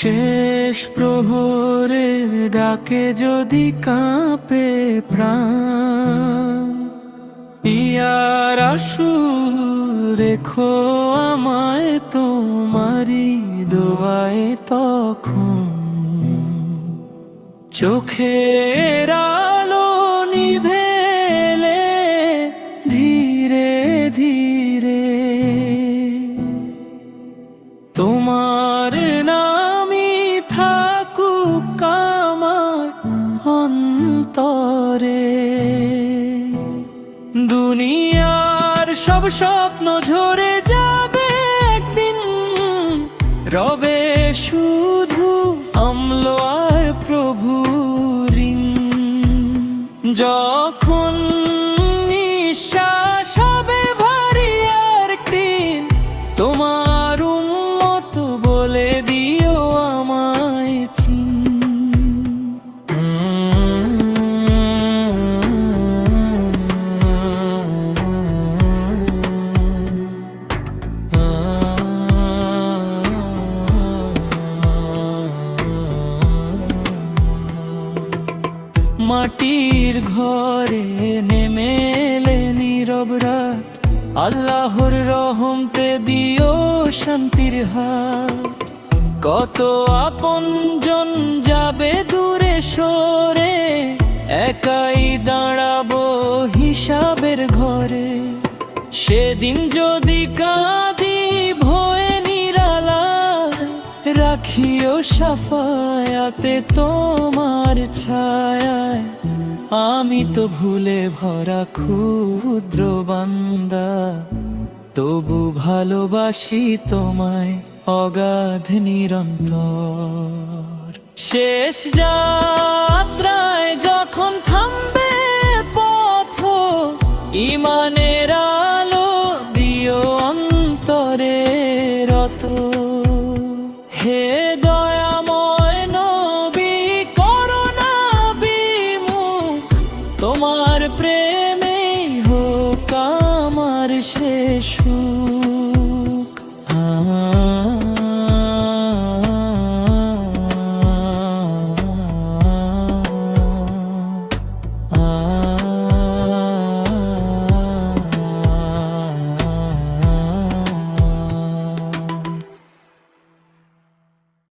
শেষ প্রহরের ডাকে যদি কাঁপে প্রাণ। ইয়ার আসু রেখো আমায় তোমারি দোয়ায় তখন। চোখের অন্তরে। দুনিয়ার সব স্বপ্ন ঝরে মাটির ঘরে নেমে এলে নীরব রাত। আল্লাহর রহমতে দিও শান্তির হাত। কত আপনজন যাবে দূরে সরে, একাই দাঁড়াবো হিসাবের ঘরে। সেদিন যদি কাঁদি রাখিও সাফায়াতে তোমার ছায়ায়। আমি তো ভুলে ভরা ক্ষুদ্র বান্দা, তবু ভালোবাসি তোমায় অগাধ নিরন্তর। শেষ যাত্রায় যখন থামবে পথ, ইমানের তোমার প্রেমে হোক আমার শেষ